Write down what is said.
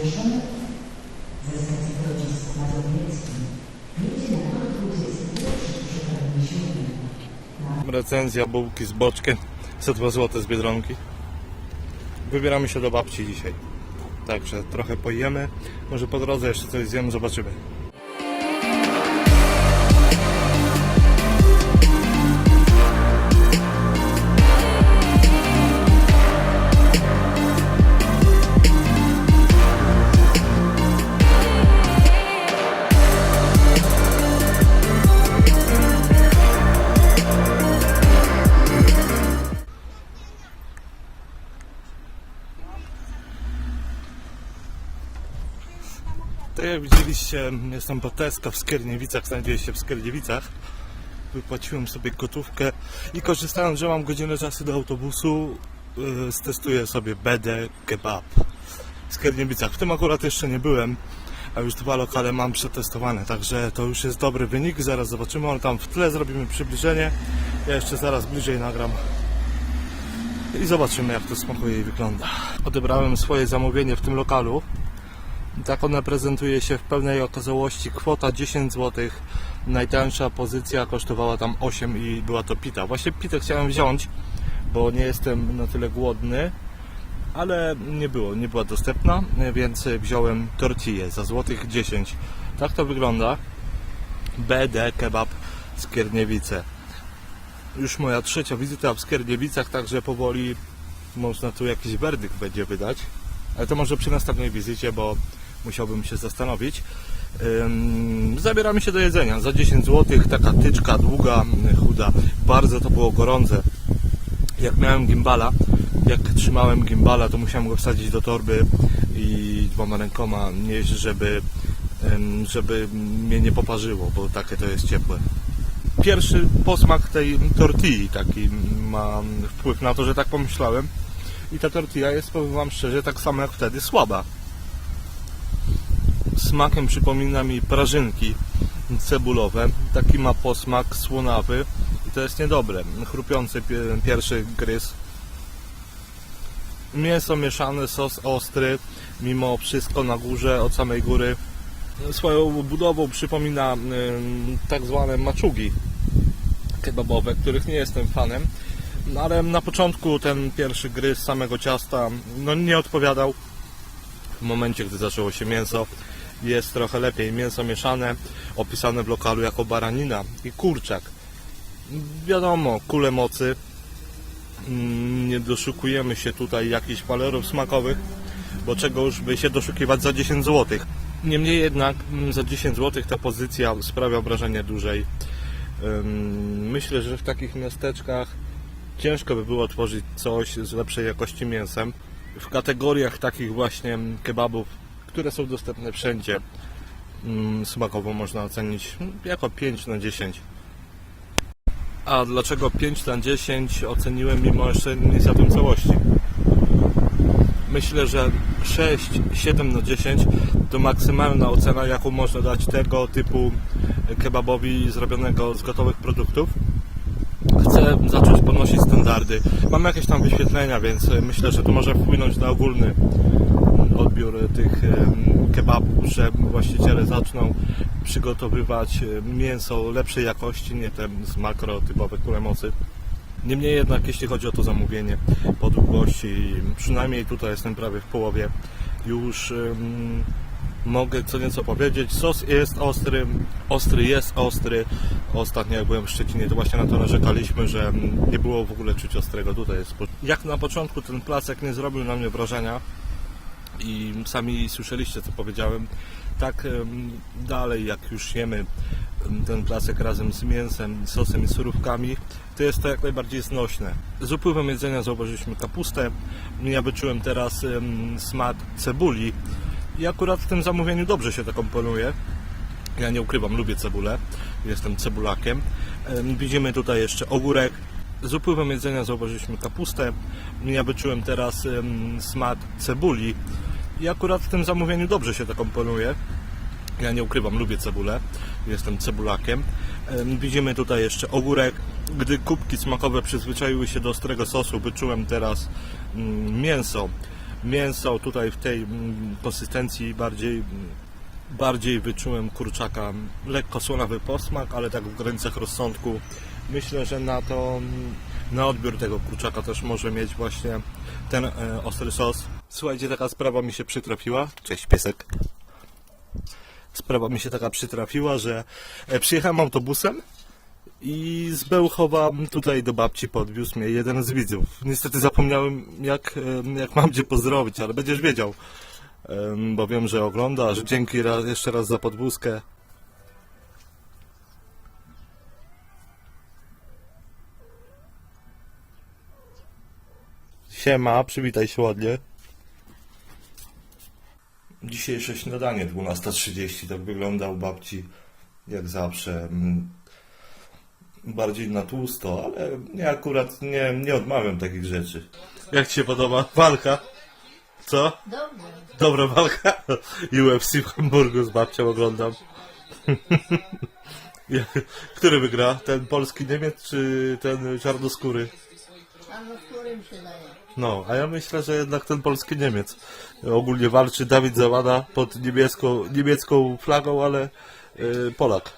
Słyszymy? Ze stacji Grodzisk Mazowieckim. Recenzja bułki z boczkiem 102 zł z Biedronki. Wybieramy się do babci dzisiaj. Także trochę pojemy. Może po drodze jeszcze coś zjemy, zobaczymy. Jak widzieliście, jestem po Tesco w Skierniewicach, znajduję się w Skierniewicach. Wypłaciłem sobie gotówkę i korzystając, że mam godzinę czasu do autobusu, yy, sobie BD Kebab w Skierniewicach. W tym akurat jeszcze nie byłem, a już dwa lokale mam przetestowane, także to już jest dobry wynik. Zaraz zobaczymy, ale tam w tle zrobimy przybliżenie. Ja jeszcze zaraz bliżej nagram i zobaczymy jak to smakuje i wygląda. Odebrałem swoje zamówienie w tym lokalu. Tak ona prezentuje się w pełnej okazałości. Kwota 10 zł. Najtańsza pozycja kosztowała tam 8 i była to pita. Właśnie pitę chciałem wziąć, bo nie jestem na tyle głodny, ale nie było, nie była dostępna, więc wziąłem tortillę za złotych 10. Tak to wygląda. BD Kebab Skierniewice. Już moja trzecia wizyta w Skierniewicach, także powoli można tu jakiś werdykt będzie wydać. Ale to może przy następnej wizycie, bo musiałbym się zastanowić. Zabieramy się do jedzenia. Za 10 zł taka tyczka długa, chuda. Bardzo to było gorące. Jak miałem gimbala, jak trzymałem gimbala, to musiałem go wsadzić do torby i dwoma rękoma nieść, żeby, żeby mnie nie poparzyło, bo takie to jest ciepłe. Pierwszy posmak tej tortilli taki ma wpływ na to, że tak pomyślałem. I ta tortilla jest, powiem Wam szczerze, tak samo jak wtedy słaba. Smakiem przypomina mi prażynki cebulowe. Taki ma posmak słonawy i to jest niedobre. Chrupiący pie- pierwszy gryz. Mięso mieszane, sos ostry, mimo wszystko na górze, od samej góry. Swoją budową przypomina tak zwane maczugi kebabowe, których nie jestem fanem. Ale na początku ten pierwszy gryz samego ciasta no, nie odpowiadał. W momencie, gdy zaczęło się mięso, jest trochę lepiej. Mięso mieszane, opisane w lokalu jako baranina i kurczak. Wiadomo, kule mocy. Mm, Nie doszukujemy się tutaj jakichś walorów smakowych, bo czego już by się doszukiwać za 10 zł. Niemniej jednak mm, za 10 zł ta pozycja sprawia wrażenie dużej. Myślę, że w takich miasteczkach ciężko by było tworzyć coś z lepszej jakości mięsem. W kategoriach takich właśnie kebabów, które są dostępne wszędzie, mm, smakowo można ocenić jako 5 na 10. A dlaczego 5 na 10 oceniłem mimo jeszcze nie tym całości? Myślę, że 6, 7 na 10 to maksymalna ocena, jaką można dać tego typu kebabowi zrobionego z gotowych produktów. Chcę zacząć podnosić standardy. Mam jakieś tam wyświetlenia, więc myślę, że to może wpłynąć na ogólny odbiór tych kebabów, że właściciele zaczną przygotowywać mięso lepszej jakości, nie te z makro typowe kule mocy. Niemniej jednak, jeśli chodzi o to zamówienie po długości, przynajmniej tutaj jestem prawie w połowie, już em, mogę co nieco powiedzieć. Sos jest ostry, ostry jest ostry. Ostatnio jak byłem w Szczecinie, to właśnie na to narzekaliśmy, że nie było w ogóle czuć ostrego. Tutaj jest. Jak na początku ten placek nie zrobił na mnie wrażenia i sami słyszeliście co powiedziałem, tak dalej jak już jemy em, ten placek razem z mięsem, sosem i surówkami, to jest to jak najbardziej znośne. Z upływem jedzenia zauważyliśmy kapustę. Ja wyczułem teraz smak cebuli. I akurat w tym zamówieniu dobrze się to komponuje. Ja nie ukrywam, lubię cebulę. Jestem cebulakiem. Em, Widzimy tutaj jeszcze ogórek. Z upływem jedzenia zauważyliśmy kapustę. Ja wyczułem teraz smak cebuli. I akurat w tym zamówieniu dobrze się to komponuje. Ja nie ukrywam, lubię cebulę. Jestem cebulakiem. Em, Widzimy tutaj jeszcze ogórek. Gdy kubki smakowe przyzwyczaiły się do ostrego sosu, wyczułem teraz mm, mięso. Mięso tutaj w tej mm, konsystencji bardziej, mm, bardziej wyczułem kurczaka. Lekko słonawy posmak, ale tak w granicach rozsądku myślę, że na to, na odbiór tego kurczaka też może mieć właśnie ten e, ostry sos. Słuchajcie, taka sprawa mi się przytrafiła. Cześć piesek. Sprawa mi się taka przytrafiła, że e, przyjechałem autobusem i z Bełchowa tutaj do babci podwiózł mnie jeden z widzów. Niestety zapomniałem jak, em, jak mam cię pozdrowić, ale będziesz wiedział. Bo wiem, że oglądasz. Dzięki raz, jeszcze raz za podwózkę. Siema, przywitaj się ładnie. Dzisiejsze śniadanie 12.30 tak wygląda u babci jak zawsze. Mm, Bardziej na tłusto, ale ja akurat nie, nie odmawiam takich rzeczy. Jak ci się podoba walka? Co? Dobrze. Dobra walka. UFC w Hamburgu z babcią oglądam. Który wygra? Ten polski Niemiec czy ten czarnoskóry? No? No, a ja myślę, że jednak ten polski Niemiec. Ogólnie walczy Dawid Zawada pod niebieską, niemiecką flagą, ale y, Polak.